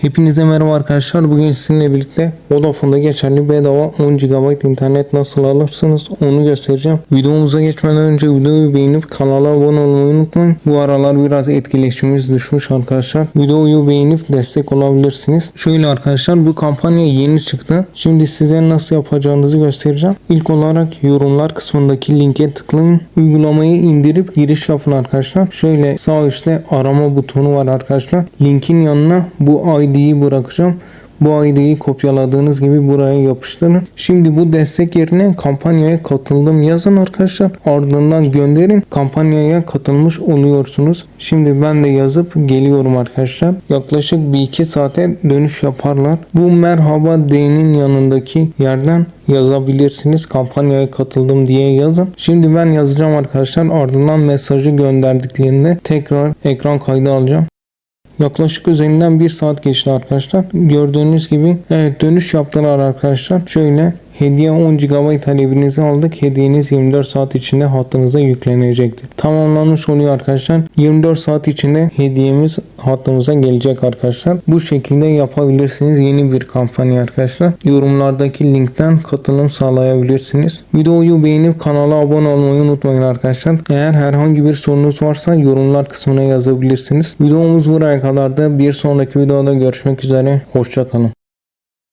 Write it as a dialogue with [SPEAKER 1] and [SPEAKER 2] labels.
[SPEAKER 1] Hepinize merhaba arkadaşlar. Bugün sizinle birlikte Vodafone'da geçerli bedava 10 GB internet nasıl alırsınız onu göstereceğim. Videomuza geçmeden önce videoyu beğenip kanala abone olmayı unutmayın. Bu aralar biraz etkileşimimiz düşmüş arkadaşlar. Videoyu beğenip destek olabilirsiniz. Şöyle arkadaşlar bu kampanya yeni çıktı. Şimdi size nasıl yapacağınızı göstereceğim. İlk olarak yorumlar kısmındaki linke tıklayın. Uygulamayı indirip giriş yapın arkadaşlar. Şöyle sağ üstte arama butonu var arkadaşlar. Linkin yanına bu ID'yi bırakacağım. Bu ID'yi kopyaladığınız gibi buraya yapıştırın. Şimdi bu destek yerine kampanyaya katıldım yazın arkadaşlar. Ardından gönderin. Kampanyaya katılmış oluyorsunuz. Şimdi ben de yazıp geliyorum arkadaşlar. Yaklaşık bir iki saate dönüş yaparlar. Bu merhaba D'nin yanındaki yerden yazabilirsiniz. Kampanyaya katıldım diye yazın. Şimdi ben yazacağım arkadaşlar. Ardından mesajı gönderdiklerinde tekrar ekran kaydı alacağım. Yaklaşık üzerinden bir saat geçti arkadaşlar. Gördüğünüz gibi evet dönüş yaptılar arkadaşlar. Şöyle hediye 10 GB talebinizi aldık. Hediyeniz 24 saat içinde hattınıza yüklenecektir. Tamamlanmış oluyor arkadaşlar. 24 saat içinde hediyemiz hattımıza gelecek arkadaşlar. Bu şekilde yapabilirsiniz. Yeni bir kampanya arkadaşlar. Yorumlardaki linkten katılım sağlayabilirsiniz. Videoyu beğenip kanala abone olmayı unutmayın arkadaşlar. Eğer herhangi bir sorunuz varsa yorumlar kısmına yazabilirsiniz. Videomuz buraya kadardı. Bir sonraki videoda görüşmek üzere. Hoşçakalın.